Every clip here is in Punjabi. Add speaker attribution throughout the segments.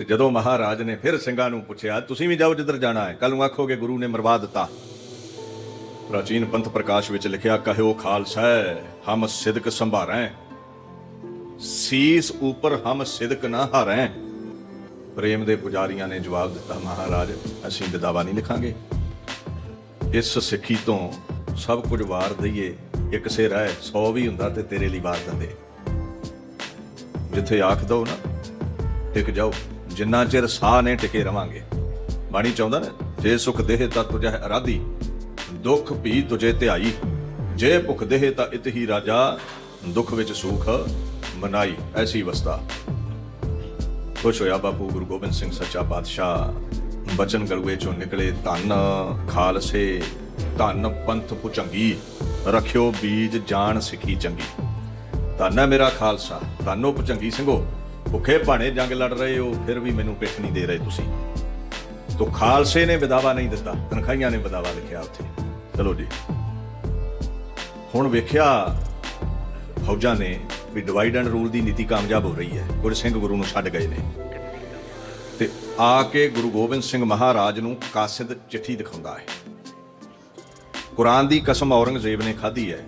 Speaker 1: ਤੇ ਜਦੋਂ ਮਹਾਰਾਜ ਨੇ ਫਿਰ ਸਿੰਘਾਂ ਨੂੰ ਪੁੱਛਿਆ, ਤੁਸੀਂ ਵੀ ਜਾਓ ਜਿੱਧਰ ਜਾਣਾ ਹੈ? ਕੱਲ ਨੂੰ ਆਖੋਗੇ, ਗੁਰੂ ਨੇ ਮਰਵਾ ਦਿੱਤਾ। ਪ੍ਰਾਚੀਨ ਪੰਥ ਪ੍ਰਕਾਸ਼ ਵਿੱਚ ਲਿਖਿਆ ਕਹਿਓ ਖਾਲਸਾ, ਹਮ ਸਿਦਕ ਸੰਭਾਰੈ। ਸੀਸ ਉਪਰ ਹਮ ਸਿਦਕ ਨਾ ਹਾਰੈ। ਪ੍ਰੇਮ ਦੇ ਪੁਜਾਰੀਆਂ ਨੇ ਜਵਾਬ ਦਿੱਤਾ, ਮਹਾਰਾਜ, ਅਸੀਂ ਵਿਦਾਵਾ ਨਹੀਂ ਲਿਖਾਂਗੇ। ਇਸ ਸਿੱਖੀ ਤੋਂ ਸਭ ਕੁਝ ਵਾਰ ਦਈਏ। ਇੱਕ ਸਿਰ ਹੈ 100 ਵੀ ਹੁੰਦਾ ਤੇ ਤੇਰੇ ਲਈ ਵਾਰ ਦਿੰਦੇ। ਜਿੱਥੇ ਆਖ ਦੋ ਨਾ, ਟਿਕ ਜਾਓ। ਜਿੰਨਾ ਚਿਰ ਸਾਹ ਨੇ ਟਿਕੇ ਰਵਾਂਗੇ। ਬਾਣੀ ਚਾਹੁੰਦਾ ਨਾ, ਜੇ ਸੁਖ ਦੇਹ ਤਾਂ ਤੁਝੇ ਅਰਾਧੀ, ਦੁੱਖ ਵੀ ਤੁਝੇ ਧਿਆਈ। ਜੇ ਭੁਖ ਦੇਹ ਤਾਂ ਇਤ ਹੀ ਰਾਜਾ, ਦੁੱਖ ਵਿੱਚ ਸੁਖ ਮਨਾਈ, ਐਸੀ ਅਵਸਥਾ। ਖੁਸ਼ ਹੋਇਆ ਬਾਪੂ ਗੁਰੂ ਗੋਬਿੰਦ ਸਿੰਘ ਸੱਚਾ ਪਾਤਸ਼ਾਹ। ਬਚਨ ਗਲੂਏ ਚੋਂ ਨਿਕਲੇ ਧੰਨ ਖਾਲਸੇ, ਧੰਨ ਪੰਥ ਪੁਚੰਗੀ। ਰਖਿਓ ਬੀਜ ਜਾਣ ਸਿੱਖੀ ਚੰਗੀ। ਧੰਨ ਹੈ ਮੇਰਾ ਖਾਲਸਾ, ਧੰਨੋ ਪੁਚੰਗੀ ਸਿੰਘੋ। ਭੁੱਖੇ ਭਾਣੇ ਜੰਗ ਲੜ ਰਹੇ ਹੋ, ਫਿਰ ਵੀ ਮੈਨੂੰ ਪਿੱਠ ਨਹੀਂ ਦੇ ਰਹੇ ਤੁਸੀਂ। ਤੋ ਖਾਲਸੇ ਨੇ ਵਿਦਾਵਾ ਨਹੀਂ ਦਿੱਤਾ ਤਨਖਾਈਆਂ ਨੇ ਵਿਦਾਵਾ ਲਿਖਿਆ ਉੱਥੇ। ਚਲੋ ਜੀ। ਹੁਣ ਵੇਖਿਆ ਫੌਜਾਂ ਨੇ ਵੀ ਡਿਵਾਈਡ ਐਂਡ ਰੂਲ ਦੀ ਨੀਤੀ ਕਾਮਯਾਬ ਹੋ ਰਹੀ ਹੈ। ਗੁਰ ਸਿੰਘ ਗੁਰੂ ਨੂੰ ਛੱਡ ਗਏ ਨੇ। ਤੇ ਆ ਕੇ ਗੁਰੂ ਗੋਬਿੰਦ ਸਿੰਘ ਮਹਾਰਾਜ ਨੂੰ ਕਾਸਿਦ ਚਿੱਠੀ ਦਿਖਾਉਂਦਾ ਹੈ। ਕੁਰਾਨ ਦੀ ਕਸਮ ਔਰੰਗਜ਼ੇਬ ਨੇ ਖਾਧੀ ਹੈ।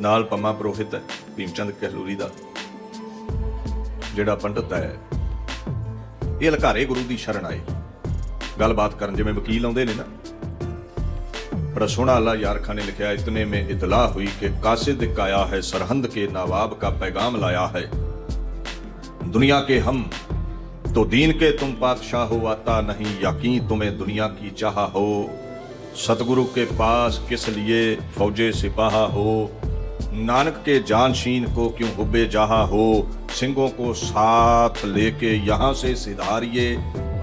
Speaker 1: ਨਾਲ ਪੰਮਾ ਪ੍ਰੋਹਿਤ ਹੈ, ਭੀਮਚੰਦ ਕਹਿਲੂਰੀ ਦਾ। ਜਿਹੜਾ ਪੰਡਤ ਹੈ ਇਹ ਲਕਾਰੇ ਗੁਰੂ ਦੀ ਸ਼ਰਨ ਆਏ ਗੱਲਬਾਤ ਕਰਨ ਜਿਵੇਂ ਵਕੀਲ ਆਉਂਦੇ ਨੇ ਨਾ बड़ा सोना अल्लाह यार खान ने लिखा है इतने में इतला हुई कि कासिद एक आया है सरहंद के नवाब का पैगाम लाया है दुनिया के हम तो दीन के तुम बादशाह हो आता नहीं यकीन तुम्हें दुनिया की चाह हो सतगुरु के पास किस लिए फौजे सिपाहा हो नानक के जानशीन को क्यों हुबे जहा हो सिंहों को साथ लेके यहाँ से सिधारिए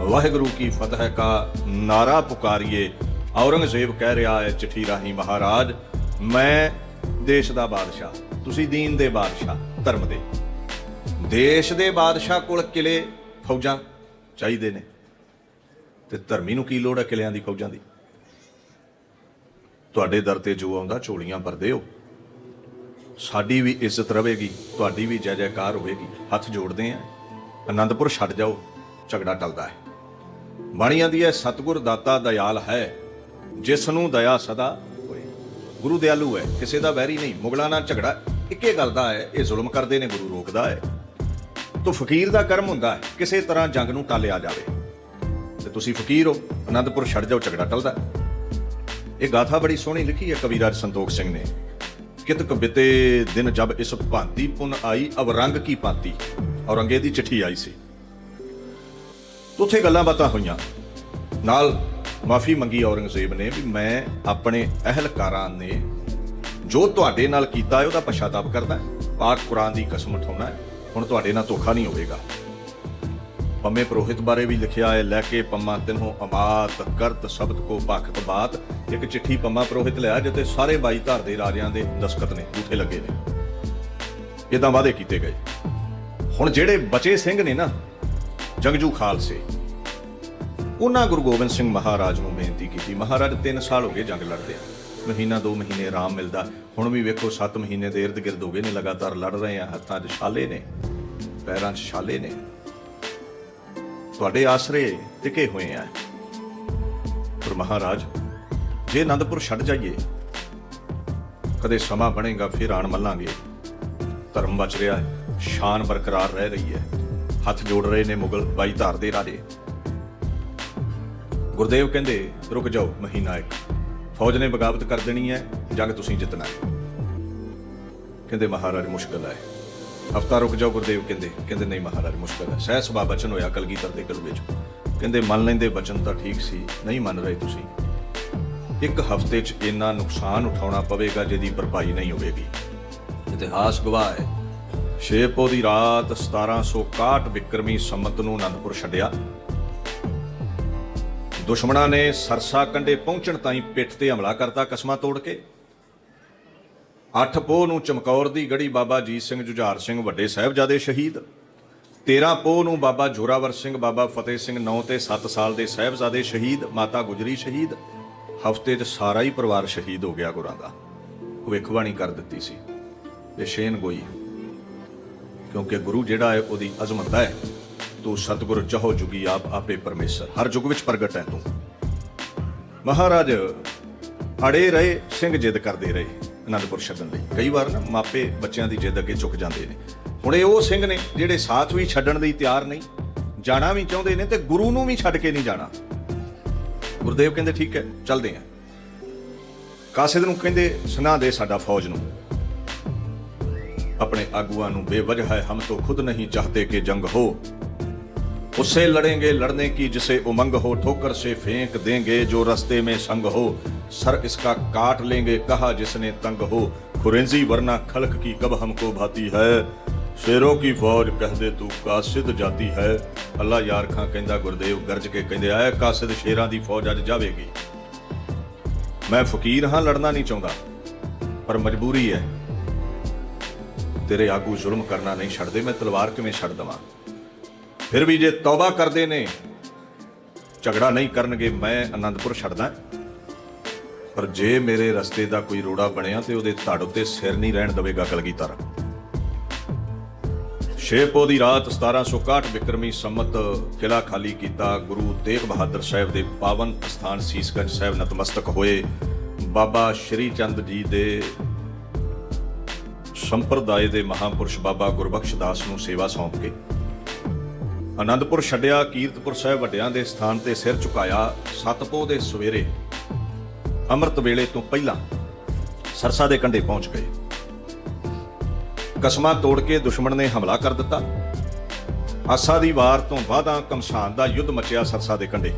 Speaker 1: वाहेगुरु की फतह का नारा पुकारिए ਔਰੰਗਜ਼ੇਬ ਕਹਿ ਰਿਹਾ ਹੈ ਚਿੱਠੀ ਰਾਹੀਂ ਮਹਾਰਾਜ ਮੈਂ ਦੇਸ਼ ਦਾ ਬਾਦਸ਼ਾਹ ਤੁਸੀਂ ਦੀਨ ਦੇ ਬਾਦਸ਼ਾਹ ਧਰਮ ਦੇ ਦੇਸ਼ ਦੇ ਬਾਦਸ਼ਾਹ ਕੋਲ ਕਿਲੇ ਫੌਜਾਂ ਚਾਹੀਦੇ ਨੇ ਤੇ ਧਰਮੀ ਨੂੰ ਕੀ ਲੋੜ ਹੈ ਕਿਲਿਆਂ ਦੀ ਫੌਜਾਂ ਦੀ ਤੁਹਾਡੇ ਦਰ ਤੇ ਜੋ ਆਉਂਦਾ ਝੋਲੀਆਂ ਭਰਦੇ ਹੋ ਸਾਡੀ ਵੀ ਇੱਜ਼ਤ ਰਹੇਗੀ, ਤੁਹਾਡੀ ਵੀ ਜੈ ਜੈਕਾਰ ਹੋਵੇਗੀ। ਹੱਥ ਜੋੜਦੇ ਆਂ। ਆਨੰਦਪੁਰ ਛੱਡ ਜਾਓ, ਝਗੜਾ ਟਲਦਾ ਹੈ। ਬਾਣੀ ਆਂਦੀ ਹੈ ਸਤਿਗੁਰ ਦਾਤਾ ਦਇਆਲ ਹੈ ਜਿਸ ਨੂੰ ਦਇਆ ਸਦਾ ਹੋਏ। ਗੁਰੂ ਦਿਆਲੂ ਹੈ, ਕਿਸੇ ਦਾ ਵੈਰੀ ਨਹੀਂ, ਮੁਗਲਾਂ ਨਾਲ ਝਗੜਾ ਇੱਕੇ ਗੱਲ ਦਾ ਹੈ, ਇਹ ਜ਼ੁਲਮ ਕਰਦੇ ਨੇ, ਗੁਰੂ ਰੋਕਦਾ ਹੈ। ਤੋ ਫਕੀਰ ਦਾ ਕਰਮ ਹੁੰਦਾ ਹੈ, ਕਿਸੇ ਤਰ੍ਹਾਂ ਜੰਗ ਨੂੰ ਟਾਲਿਆ ਜਾਵੇ। ਤੇ ਤੁਸੀਂ ਫਕੀਰ ਹੋ, ਅਨੰਦਪੁਰ ਛੱਡ ਜਾਓ, ਝਗੜਾ ਟਲਦਾ ਇਹ ਗਾਥਾ ਬੜੀ ਸੋਹਣੀ ਲਿਖੀ ਹੈ, ਕਵੀ ਰਾਜ ਸੰਤੋਖ ਸਿੰਘ ਨੇ। ਕਿਤਕ ਬਿਤੇ ਦਿਨ ਜਬ ਇਸ ਭਾਂਤੀ ਪੁਨ ਆਈ, ਅਬ ਕੀ ਪਾਤੀ? ਔਰੰਗੇ ਦੀ ਚਿੱਠੀ ਆਈ ਸੀ। ਉੱਥੇ ਗੱਲਾਂ ਬਾਤਾਂ ਹੋਈਆਂ। ਨਾਲ ਮਾਫੀ ਮੰਗੀ ਔਰੰਗਜ਼ੇਬ ਨੇ ਵੀ ਮੈਂ ਆਪਣੇ ਅਹਿਲਕਾਰਾਂ ਨੇ ਜੋ ਤੁਹਾਡੇ ਨਾਲ ਕੀਤਾ ਹੈ, ਉਹਦਾ ਪਛਤਾਵਾ ਕਰਦਾ ਹਾਂ। ਪਾਕ ਕੁਰਾਨ ਦੀ ਕਸਮ ਉਠਾਉਣਾ ਹੈ। ਹੁਣ ਤੁਹਾਡੇ ਨਾਲ ਧੋਖਾ ਨਹੀਂ ਹੋਵੇਗਾ। ਪੰਮੇ ਪ੍ਰੋਹਿਤ ਬਾਰੇ ਵੀ ਲਿਖਿਆ ਹੈ, ਲੈ ਕੇ ਪੰਮਾ ਤਿਨਹੋ ਅਮਾਤ ਕਰਤ ਸ਼ਬਦ ਕੋ ਭਖਤ ਬਾਤ। ਇੱਕ ਚਿੱਠੀ ਪੰਮਾ ਪ੍ਰੋਹਿਤ ਲਿਆ ਜਿੱਤੇ ਸਾਰੇ ਬਾਈ ਧਰ ਦੇ ਰਾਜਿਆਂ ਦੇ ਦਸਖਤ ਨੇ ਉਥੇ ਲੱਗੇ ਨੇ। ਇਦਾਂ ਵਾਅਦੇ ਕੀਤੇ ਗਏ। ਹੁਣ ਜਿਹੜੇ ਬਚੇ ਸਿੰਘ ਨੇ ਨਾ, ਜੰਗਜੂ ਖਾਲਸੇ, ਉਹਨਾਂ ਗੁਰੂ ਗੋਬਿੰਦ ਸਿੰਘ ਮਹਾਰਾਜ ਨੂੰ ਬੇਨਤੀ ਕੀਤੀ, ਮਹਾਰਾਜ 3 ਸਾਲ ਹੋ ਗਏ ਜੰਗ ਲੜਦੇ ਆ ਮਹੀਨਾ 2 ਮਹੀਨੇ ਆਰਾਮ ਮਿਲਦਾ। ਹੁਣ ਵੀ ਵੇਖੋ 7 ਮਹੀਨੇ ਦੇ ਇਰਦ ਗਿਰਦ ਹੋ ਗਏ ਨੇ, ਲਗਾਤਾਰ ਲੜ ਰਹੇ ਆ, ਹੱਥਾਂ 'ਚ ਛਾਲੇ ਨੇ, ਪੈਰਾਂ 'ਚ ਛਾਲੇ ਨੇ। ਤੁਹਾਡੇ ਆਸਰੇ ਟਿਕੇ ਹੋਏ ਆ। ਪਰ ਮਹਾਰਾਜ, ਜੇ ਆਨੰਦਪੁਰ ਛੱਡ ਜਾਈਏ, ਕਦੇ ਸਮਾਂ ਬਣੇਗਾ ਫਿਰ ਆਣ ਮੱਲਾਂਗੇ। ਧਰਮ ਬਚ ਰਿਹਾ ਹੈ, ਸ਼ਾਨ ਬਰਕਰਾਰ ਰਹਿ ਰਹੀ ਹੈ। ਹੱਥ ਜੋੜ ਰਹੇ ਨੇ ਮੁਗਲ ਬਾਈ ਧਾਰ ਦੇ ਰਾਜੇ। ਗੁਰਦੇਵ ਕਹਿੰਦੇ, ਰੁਕ ਜਾਓ ਮਹੀਨਾ ਇੱਕ। ਫੌਜ ਨੇ ਬਗਾਵਤ ਕਰ ਦੇਣੀ ਹੈ, ਜੰਗ ਤੁਸੀਂ ਜਿੱਤਣਾ ਹੈ। ਕਹਿੰਦੇ ਮਹਾਰਾਜ, ਮੁਸ਼ਕਲ ਹੈ। ਹਫਤਾ ਰੁਕ ਜਾਓ ਗੁਰਦੇਵ, ਕਹਿੰਦੇ ਕਹਿੰਦੇ ਨਹੀਂ ਮਹਾਰਾਜ, ਮੁਸ਼ਕਲ ਹੈ। ਸਹਿ ਸੁਭਾ ਬਚਨ ਹੋਇਆ ਕਲਗੀਧਰ ਦੇ ਗਲ ਵਿੱਚ। ਕਹਿੰਦੇ, ਮੰਨ ਲੈਂਦੇ, ਬਚਨ ਤਾਂ ਠੀਕ ਸੀ, ਨਹੀਂ ਮੰਨ ਰਹੇ ਤੁਸੀਂ। ਇੱਕ ਹਫ਼ਤੇ 'ਚ ਇੰਨਾ ਨੁਕਸਾਨ ਉਠਾਉਣਾ ਪਵੇਗਾ ਜਿਹਦੀ ਭਰਪਾਈ ਨਹੀਂ ਹੋਵੇਗੀ। ਇਤਿਹਾਸ ਗਵਾਹ ਹੈ। ਛੇਪੋ ਦੀ ਰਾਤ 1761 ਵਿਕਰਮੀ ਸੰਮਤ ਨੂੰ ਅਨੰਦਪੁਰ ਛੱਡਿਆ। ਦੁਸ਼ਮਣਾਂ ਨੇ ਸਰਸਾ ਕੰਡੇ ਪਹੁੰਚਣ ਤਾਈਂ ਪਿੱਠ ਤੇ ਹਮਲਾ ਕਰਤਾ ਕਸਮਾਂ ਤੋੜ ਕੇ। ਅੱਠ ਪੋਹ ਨੂੰ ਚਮਕੌਰ ਦੀ ਗੜੀ ਬਾਬਾ ਜੀਤ ਸਿੰਘ ਜੁਝਾਰ ਸਿੰਘ ਵੱਡੇ ਸਾਹਿਬਜ਼ਾਦੇ ਸ਼ਹੀਦ 13 ਪੋਹ ਨੂੰ ਬਾਬਾ ਜੋਰਾਵਰ ਸਿੰਘ, ਬਾਬਾ ਫਤਿਹ ਸਿੰਘ 9 ਤੇ 7 ਸਾਲ ਦੇ ਸਾਹਿਬਜ਼ਾਦੇ ਸ਼ਹੀਦ, ਮਾਤਾ ਗੁਜਰੀ ਸ਼ਹੀਦ, ਹਫ਼ਤੇ 'ਚ ਸਾਰਾ ਹੀ ਪਰਿਵਾਰ ਸ਼ਹੀਦ ਹੋ ਗਿਆ ਗੁਰਾਂ ਦਾ। ਭਵਿੱਖਬਾਣੀ ਕਰ ਦਿੱਤੀ ਸੀ। ਇਹ ਸ਼ੇਨ ਗੋਈ, ਕਿਉਂਕਿ ਗੁਰੂ ਜਿਹੜਾ ਹੈ ਉਹਦੀ ਅਜ਼ਮਤ ਹੈ। ਤੂੰ ਸਤਿਗੁਰ ਚਹੋ ਜੁਗੀ ਆਪ ਆਪੇ ਪਰਮੇਸ਼ਰ, ਹਰ ਯੁੱਗ ਵਿੱਚ ਪ੍ਰਗਟ ਹੈ ਤੂੰ। ਮਹਾਰਾਜ, ਅੜੇ ਰਹੇ, ਸਿੰਘ ਜਿੱਦ ਕਰਦੇ ਰਹੇ। ਅਨੰਦਪੁਰ ਛੱਡਣ ਲਈ ਕਈ ਵਾਰ ਨਾ ਮਾਪੇ ਬੱਚਿਆਂ ਦੀ ਜਿੱਦ ਅੱਗੇ ਝੁਕ ਜਾਂਦੇ ਨੇ ਹੁਣ ਇਹ ਉਹ ਸਿੰਘ ਨੇ ਜਿਹੜੇ ਸਾਥ ਵੀ ਛੱਡਣ ਲਈ ਤਿਆਰ ਨਹੀਂ ਜਾਣਾ ਵੀ ਚਾਹੁੰਦੇ ਨੇ ਤੇ ਗੁਰੂ ਨੂੰ ਵੀ ਛੱਡ ਕੇ ਨਹੀਂ ਜਾਣਾ ਗੁਰਦੇਵ ਕਹਿੰਦੇ ਠੀਕ ਹੈ ਚੱਲਦੇ ਆਂ ਕਾਸਿਦ ਨੂੰ ਕਹਿੰਦੇ ਸੁਣਾ ਦੇ ਸਾਡਾ ਫੌਜ ਨੂੰ अपने अगुआ नु बेवजह है हम तो खुद नहीं चाहते कि जंग हो उससे लड़ेंगे लड़ने की जिसे उमंग हो ठोकर से फेंक देंगे जो रास्ते में संग हो सर इसका काट लेंगे कहा जिसने तंग हो खुरेंजी वरना खलक की कब हमको भाती है शेरों की फौज कह दे तू कासिद जाती है ਅੱਲਾ ਯਾਰ ਖਾਂ ਕਹਿੰਦਾ ਗੁਰਦੇਵ ਗਰਜ ਕੇ ਕਹਿੰਦੇ ਆਏ ਕਾਸਿਦ ਸ਼ੇਰਾਂ ਦੀ ਫੌਜ ਅੱਜ ਜਾਵੇਗੀ ਮੈਂ ਫਕੀਰ ਹਾਂ ਲੜਨਾ ਨਹੀਂ ਚਾਹੁੰਦਾ ਪਰ ਮਜਬੂਰੀ ਹੈ ਤੇਰੇ ਆਗੂ ਜ਼ੁਲਮ ਕਰਨਾ ਨਹੀਂ ਛੱਡਦੇ ਮੈਂ ਤਲਵਾਰ ਕਿਵੇਂ ਛੱਡ ਦਵਾਂ ਫਿਰ ਵੀ ਜੇ ਤੌਬਾ ਕਰਦੇ ਨੇ ਝਗੜਾ ਨਹੀਂ ਕਰਨਗੇ ਮੈਂ ਆਨੰਦਪੁਰ ਛੱਡਦਾ ਪਰ ਜੇ ਮੇਰੇ ਰਸਤੇ ਦਾ ਕੋਈ ਰੋੜਾ ਬਣਿਆ ਤੇ ਉਹਦੇ ਧੜ ਉੱਤੇ ਸਿਰ ਨਹੀਂ ਰਹਿਣ ਦਵੇਗਾ ਕਲਗੀਧਰ। ਛੇਪੋ ਦੀ ਰਾਤ 1761 ਵਿਕਰਮੀ ਸੰਮਤ ਕਿਲਾ ਖਾਲੀ ਕੀਤਾ ਗੁਰੂ ਤੇਗ ਬਹਾਦਰ ਸਾਹਿਬ ਦੇ ਪਾਵਨ ਸਥਾਨ ਸੀਸਗੰਜ ਸਾਹਿਬ ਨਤਮਸਤਕ ਹੋਏ ਬਾਬਾ ਸ਼੍ਰੀ ਚੰਦ ਜੀ ਦੇ ਸੰਪਰਦਾਇ ਦੇ ਮਹਾਪੁਰਸ਼ ਬਾਬਾ ਗੁਰਬਖਸ਼ ਦਾਸ ਨੂੰ ਸੇਵਾ ਸੌਂਪ ਕੇ। ਆਨੰਦਪੁਰ ਛੱਡਿਆ, ਕੀਰਤਪੁਰ ਸਾਹਿਬ ਵੱਡਿਆਂ ਦੇ ਸਥਾਨ ਤੇ ਸਿਰ ਝੁਕਾਇਆ ਸਤਪੋ ਦੇ ਸਵੇਰੇ ਅੰਮ੍ਰਿਤ ਵੇਲੇ ਤੋਂ ਪਹਿਲਾਂ ਸਰਸਾ ਦੇ ਕੰਢੇ ਪਹੁੰਚ ਗਏ। ਕਸਮਾਂ ਤੋੜ ਕੇ ਦੁਸ਼ਮਣ ਨੇ ਹਮਲਾ ਕਰ ਦਿੱਤਾ। ਆਸਾ ਦੀ ਵਾਰ ਤੋਂ ਬਾਅਦਾਂ ਕਮਸ਼ਾਨ ਦਾ ਯੁੱਧ ਮਚਿਆ ਸਰਸਾ ਦੇ ਕੰਢੇ।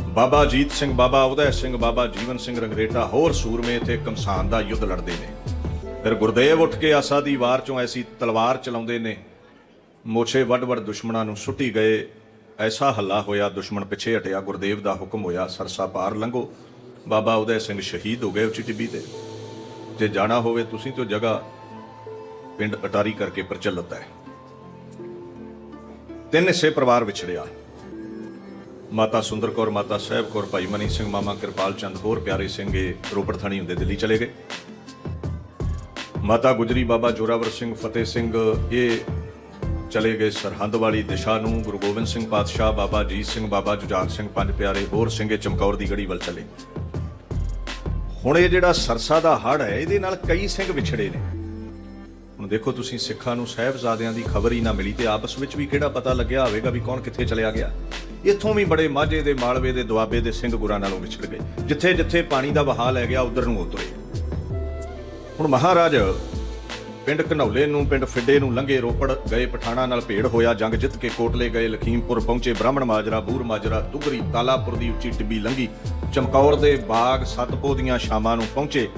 Speaker 1: ਬਾਬਾ ਜੀਤ ਸਿੰਘ, ਬਾਬਾ ਉਦੈ ਸਿੰਘ, ਬਾਬਾ ਜੀਵਨ ਸਿੰਘ ਰੰਗਰੇਟਾ ਹੋਰ ਸੂਰਮੇ ਇੱਥੇ ਕਮਸ਼ਾਨ ਦਾ ਯੁੱਧ ਲੜਦੇ ਨੇ। ਫਿਰ ਗੁਰਦੇਵ ਉੱਠ ਕੇ ਆਸਾ ਦੀ ਵਾਰ ਚੋਂ ਐਸੀ ਤਲਵਾਰ ਚਲਾਉਂਦੇ ਨੇ। ਮੋਛੇ ਵੱਡ ਵੱਡ ਦੁਸ਼ਮਣਾਂ ਨੂੰ ਸੁੱਟੀ ਗਏ। ਐਸਾ ਹੱਲਾ ਹੋਇਆ, ਦੁਸ਼ਮਣ ਪਿੱਛੇ ਹਟਿਆ। ਗੁਰਦੇਵ ਦਾ ਹੁਕਮ ਹੋਇਆ, ਸਰਸਾ ਪਾਰ ਲੰਘੋ। ਬਾਬਾ ਉਦੈ ਸਿੰਘ ਸ਼ਹੀਦ ਹੋ ਗਏ ਉੱਚੀ ਟਿੱਬੀ ਤੇ। ਜੇ ਜਾਣਾ ਹੋਵੇ ਤੁਸੀਂ ਤੋਂ ਜਗ੍ਹਾ ਪਿੰਡ ਅਟਾਰੀ ਕਰਕੇ ਪ੍ਰਚਲਿਤ ਹੈ। ਤਿੰਨ ਹਿੱਸੇ ਪਰਿਵਾਰ ਵਿਛੜਿਆ। ਮਾਤਾ ਸੁੰਦਰ ਕੌਰ, ਮਾਤਾ ਸਾਹਿਬ ਕੌਰ, ਭਾਈ ਮਨੀ ਸਿੰਘ, ਮਾਮਾ ਕਿਰਪਾਲ ਚੰਦ, ਹੋਰ ਪਿਆਰੇ ਸਿੰਘ ਇਹ ਰੋਪੜ ਥਾਣੀ ਹੁੰਦੇ ਦਿੱਲੀ ਚਲੇ ਗਏ। ਮਾਤਾ ਗੁਜਰੀ, ਬਾਬਾ ਜੋਰਾਵਰ ਸਿੰਘ, ਫਤਿਹ ਸਿੰਘ ਇਹ ਚਲੇ ਗਏ ਸਰਹੰਦ ਵਾਲੀ ਦਿਸ਼ਾ ਨੂੰ। ਗੁਰੂ ਗੋਬਿੰਦ ਸਿੰਘ ਪਾਤਸ਼ਾਹ, ਬਾਬਾ ਜੀਤ ਸਿੰਘ, ਬਾਬਾ ਜੁਝਾਰ ਸਿੰਘ ਪੰਜ ਪਿਆਰੇ, ਹੋਰ ਸਿੰਘੇ ਚਮਕੌਰ ਦੀ ਗੜੀ ਵੱਲ ਚਲੇ। ਹੁਣ ਇਹ ਜਿਹੜਾ ਸਰਸਾ ਦਾ ਹੜ ਹੈ, ਇਹਦੇ ਨਾਲ ਕਈ ਸਿੰਘ ਵਿਛੜੇ ਨੇ। ਹੁਣ ਦੇਖੋ ਤੁਸੀਂ ਸਿੱਖਾਂ ਨੂੰ ਸਾਹਿਬਜ਼ਾਦਿਆਂ ਦੀ ਖਬਰ ਹੀ ਨਾ ਮਿਲੀ ਤੇ ਆਪਸ ਵਿੱਚ ਵੀ ਕਿਹੜਾ ਪਤਾ ਲੱਗਿਆ ਹੋਵੇਗਾ ਵੀ ਕੌਣ ਕਿੱਥੇ ਚਲਿਆ ਗਿਆ। ਇੱਥੋਂ ਵੀ ਬੜੇ ਮਾਝੇ ਦੇ, ਮਾਲਵੇ ਦੇ, ਦੁਆਬੇ ਦੇ ਸਿੰਘ ਗੁਰਾਂ ਨਾਲੋਂ ਵਿਛੜ ਗਏ। ਜਿੱਥੇ ਜਿੱਥੇ ਪਾਣੀ ਦਾ ਵਹਾਅ ਲੈ ਗਿਆ, ਉਧਰ ਨੂੰ ਉਤਰੇ। ਹੁਣ ਮਹਾਰਾਜ ਪਿੰਡ ਘਨੌਲੇ ਨੂੰ, ਪਿੰਡ ਫਿੱਡੇ ਨੂੰ ਲੰਘੇ ਰੋਪੜ, ਗਏ ਪਠਾਣਾ ਨਾਲ ਭੇੜ ਹੋਇਆ ਜੰਗ, ਜਿੱਤ ਕੇ ਕੋਟਲੇ ਗਏ ਲਖੀਮਪੁਰ ਪਹੁੰਚੇ ਬ੍ਰਾਹਮਣ ਮਾਜਰਾ, ਬੂਰ ਮਾਜਰਾ, ਦੁਗਰੀ ਤਾਲਾਪੁਰ ਦੀ ਉੱਚੀ ਟਿੱਬੀ ਲੰਘੀ। ਚਮਕੌਰ ਦੇ ਬਾਗ ਸਤਪੋ ਦੀਆਂ ਸ਼ਾਮਾਂ ਨੂੰ ਪਹੁੰਚੇ।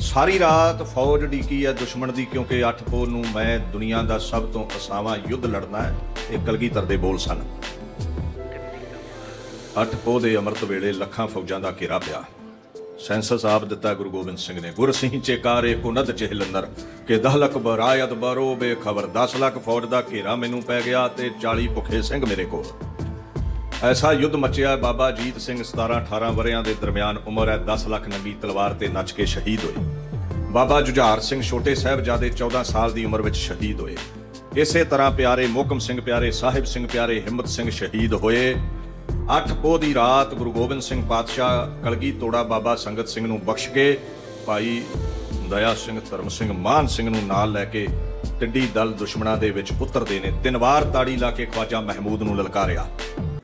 Speaker 1: ਸਾਰੀ ਰਾਤ ਫੌਜ ਡੀਕੀ ਹੈ ਦੁਸ਼ਮਣ ਦੀ, ਕਿਉਂਕਿ ਅੱਠ ਪੋ ਨੂੰ ਮੈਂ ਦੁਨੀਆ ਦਾ ਸਭ ਤੋਂ ਅਸਾਵਾਂ ਯੁੱਧ ਲੜਨਾ ਹੈ, ਇਹ ਕਲਗੀਧਰ ਦੇ ਬੋਲ ਸਨ। ਅੱਠ ਪੋ ਦੇ ਅੰਮ੍ਰਿਤ ਵੇਲੇ ਲੱਖਾਂ ਫੌਜਾਂ ਦਾ ਘੇਰਾ ਪਿਆ। ਸੈਂਸਸ ਆਪ ਦਿੱਤਾ ਗੁਰੂ ਗੋਬਿੰਦ ਸਿੰਘ ਨੇ। ਗੁਰ ਸਿੰਘ ਚੇਕਾਰੇ ਕੁਨਦ ਚਹਿਲੰਦਰ ਕਿ ਦਹ ਲੱਖ ਬਰਾਇਤ ਬਰੋ ਬੇਖਬਰ। 10 ਲੱਖ ਫੌਜ ਦਾ ਘੇਰਾ ਮੈਨੂੰ ਪੈ ਗਿਆ ਤੇ 40 ਭੁੱਖੇ ਸਿੰਘ ਮੇਰੇ ਕੋਲ। ਐਸਾ ਯੁੱਧ ਮਚਿਆ ਬਾਬਾ ਜੀਤ ਸਿੰਘ 17 18 ਵਰਿਆਂ ਦੇ ਦਰਮਿਆਨ ਉਮਰ ਹੈ 10 ਲੱਖ ਨੰਗੀ ਤਲਵਾਰ ਤੇ ਨੱਚ ਕੇ ਸ਼ਹੀਦ ਹੋਏ। ਬਾਬਾ ਜੁਝਾਰ ਸਿੰਘ ਛੋਟੇ ਸਾਹਿਬਜ਼ਾਦੇ 14 ਸਾਲ ਦੀ ਉਮਰ ਵਿੱਚ ਸ਼ਹੀਦ ਹੋਏ। ਇਸੇ ਤਰ੍ਹਾਂ ਪਿਆਰੇ ਮੋਕਮ ਸਿੰਘ, ਪਿਆਰੇ ਸਾਹਿਬ ਸਿੰਘ, ਪਿਆਰੇ ਹਿੰਮਤ ਸਿੰਘ ਸ਼ਹੀਦ ਹੋਏ। ਅੱਠ ਪੋਹ ਦੀ ਰਾਤ ਗੁਰੂ ਗੋਬਿੰਦ ਸਿੰਘ ਪਾਤਸ਼ਾਹ ਕਲਗੀ ਤੋੜਾ ਬਾਬਾ ਸੰਗਤ ਸਿੰਘ ਨੂੰ ਬਖਸ਼ ਕੇ ਭਾਈ ਦਇਆ ਸਿੰਘ, ਧਰਮ ਸਿੰਘ, ਮਾਨ ਸਿੰਘ ਨੂੰ ਨਾਲ ਲੈ ਕੇ ਟਿੱਡੀ ਦਲ ਦੁਸ਼ਮਣਾਂ ਦੇ ਵਿੱਚ ਉਤਰਦੇ ਨੇ। ਤਿੰਨ ਵਾਰ ਤਾੜੀ ਲਾ ਕੇ ਖਵਾਜਾ ਮਹਿਮੂਦ ਨੂੰ ਲਲਕਾਰਿਆ।